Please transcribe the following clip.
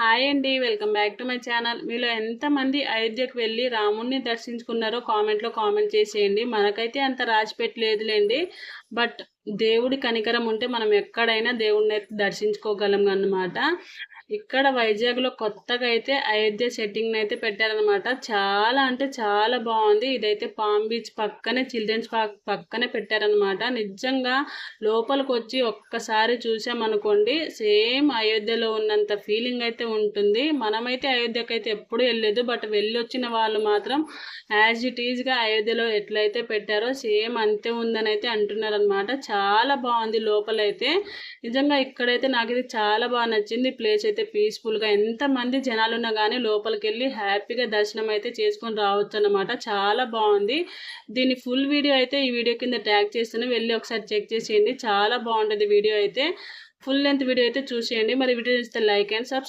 Hi అండి welcome back to my channel. మీలో ఎంతమంది అయోధ్యకు వెళ్ళి రాముణ్ణి దర్శించుకున్నారో కామెంట్లో కామెంట్ చేసేయండి. మనకైతే అంత రాసి పెట్టలేదులేండి బట్ దేవుడి కనికరం ఉంటే మనం ఎక్కడైనా దేవుడిని అయితే దర్శించుకోగలం అన్నమాట. ఇక్కడ వైజాగ్లో కొత్తగా అయితే అయోధ్య సెట్టింగ్ అయితే పెట్టారనమాట చాలా అంటే చాలా బాగుంది. ఇదైతే పామ్ బీచ్ పక్కనే చిల్డ్రన్స్ పార్క్ పక్కనే పెట్టారనమాట నిజంగా లోపలికి వచ్చి ఒక్కసారి చూసామనుకోండి సేమ్ అయోధ్యలో ఉన్నంత ఫీలింగ్ అయితే ఉంటుంది. మనమైతే అయోధ్యకి అయితే ఎప్పుడు వెళ్ళలేదు. బట్ వెళ్ళి వచ్చిన వాళ్ళు మాత్రం యాజ్ ఇట్ ఈజ్గా అయోధ్యలో ఎట్లయితే పెట్టారో సేమ్ అంతే ఉందని అయితే అంటున్నారనమాట చాలా బాగుంది లోపలైతే. నిజంగా ఇక్కడైతే నాకు ఇది చాలా బాగా నచ్చింది. ప్లేస్ అయితే పీస్ఫుల్గా ఎంతమంది జనాలు ఉన్నా కానీ లోపలికి వెళ్ళి హ్యాపీగా దర్శనం అయితే చేసుకొని రావచ్చు అనమాట చాలా బాగుంది దీని ఫుల్ వీడియో అయితే ఈ వీడియో కింద ట్యాగ్ చేస్తాను. వెళ్ళి ఒకసారి చెక్ చేసేయండి. చాలా బాగుంటుంది వీడియో అయితే. ఫుల్ లెంత్ వీడియో అయితే చూసేయండి. మరి వీడియో చూస్తే లైక్ అండ్ సబ్స్క్రైబ్